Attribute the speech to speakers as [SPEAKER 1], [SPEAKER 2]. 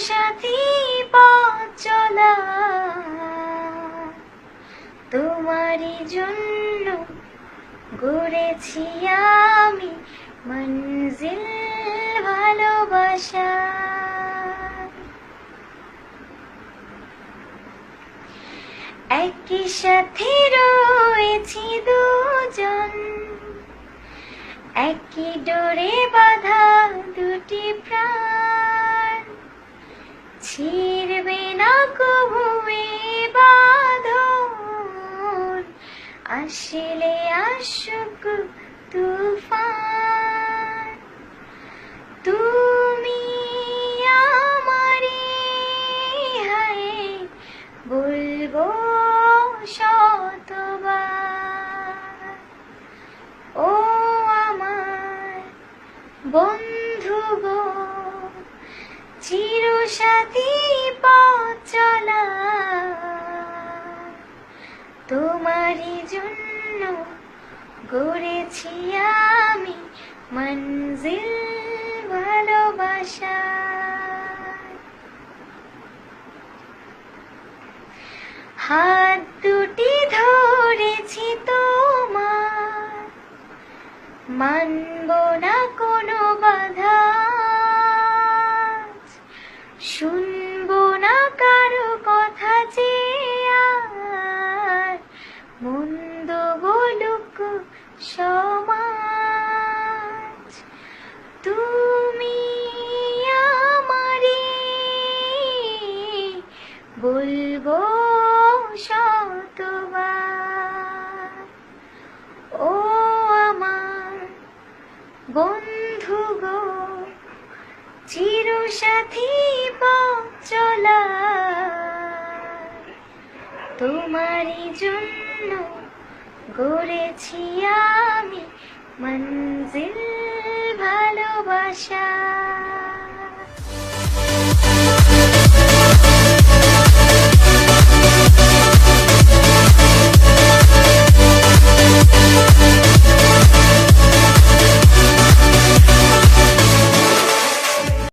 [SPEAKER 1] চিরসাথী পথ তোমারই জন্য গড়েছি আমি মঞ্জিল ভালোবাসা। একই সাথে রয়েছি দুজন। একই ডোরে বাঁধা দুটি প্রাণ। ছিড়বে না কবু বাঁধন আসলে আসুক তুফান। তুমি আমারে হায় বলব শতবার। ও আমার বন্ধু গো। চিরসাথী পথ চলা। তোমারই জন্য গড়েছি আমি মঞ্জিল ভালোবাসা। হাত দুটি ধরেছি বলুক সমাজ। তুমি আমারে বলব শতবার। ও আমার বন্ধু গো, চিরসাথী পথ চলা তোমারই জন্য গড়েছি আমি মঞ্জিল ভালোবাসা।